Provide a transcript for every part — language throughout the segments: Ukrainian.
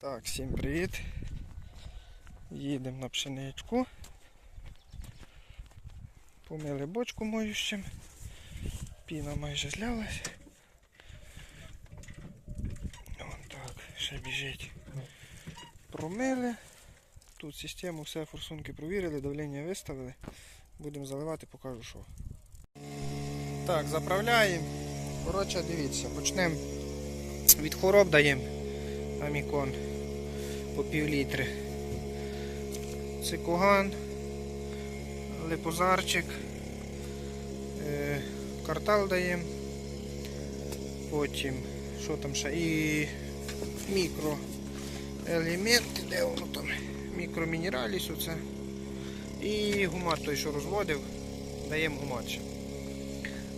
Так, всім привіт. Їдемо на пшеничку. Помили бочку моющим. Піна майже злялась. Вон так, ще біжить. Промили. Тут систему, все форсунки провірили, давлення виставили. Будемо заливати, покажу що. Так, заправляємо. Коротше, дивіться, почнемо від хвороб даємо. Амікон по пів літри. Цикуган, липозарчик, е, картал даємо. Потім, що там ще? І мікроелементи, де воно там? Мікромінераліс оце. І гумат той, що розводив, даємо гумат ще.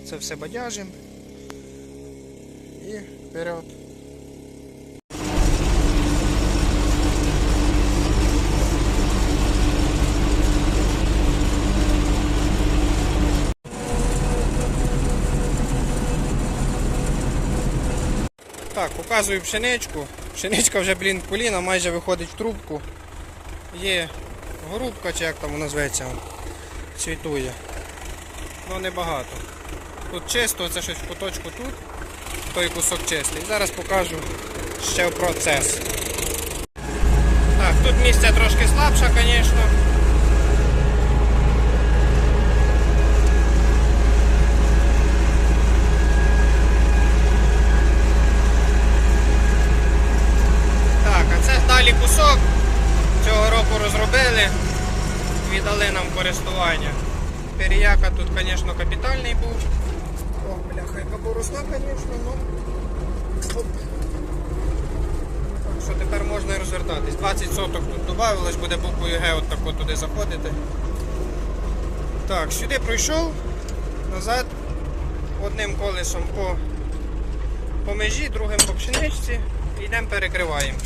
Це все бадяжимо. І вперед. Так, показую пшеничку. Пшеничка вже, блін, коліна майже виходить в трубку. Є грубка, чи як там вона зветься, цвітує. Ну небагато. Тут чисто, це щось в куточку тут, той кусок чистий. Зараз покажу ще процес. Так, тут місце трошки слабше, звісно. Так, а це далі кусок. Цього року розробили, віддали нам користування. Переяка тут, звісно, капітальний був. О, бляха, яка поросла, звісно, ну. Оп. Так що тепер можна і розвертатись. 20 соток тут додавилось, буде буквою Г от тако туди заходити. Так, сюди пройшов, назад одним колесом по, по межі, другим по пшеничці. Йдемо перекриваємо.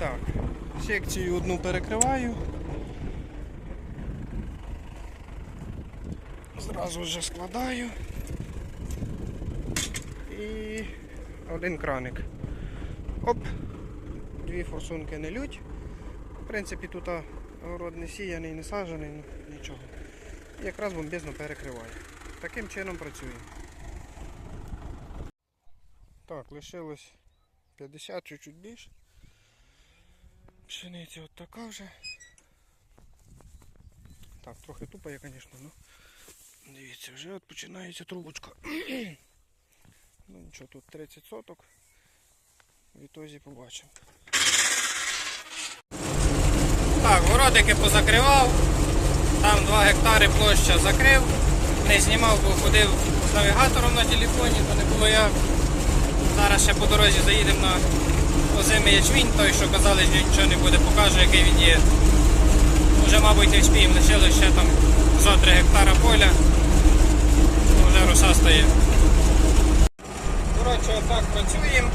Так, секцію одну перекриваю. Зразу вже складаю. І один краник. Оп! Дві форсунки не лють. В принципі, тут а, город не сіяний, не саджений, ну, нічого. І якраз бомбезно перекриваю. Таким чином працюємо. Так, лишилось 50 чуть-чуть більше. Пшениця от така вже. Так, трохи тупає, звісно, ну. Дивіться, вже от починається трубочка. ну нічого, тут 30 соток. Відтозі побачимо. Так, городики позакривав. Там 2 гектари площа закрив. Не знімав, бо ходив з навігатором на телефоні, то не було як. Зараз ще по дорозі заїдемо на озимий ячмінь, той, що казали, що нічого не буде, покажу, який він є. Вже, мабуть, не лишилось ще там зо 3 гектара поля. Вже роса стає. Коротше, отак працюємо.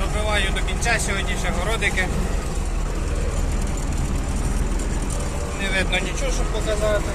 Добиваю до кінця сьогодні ще городики. Не видно нічого, щоб показати.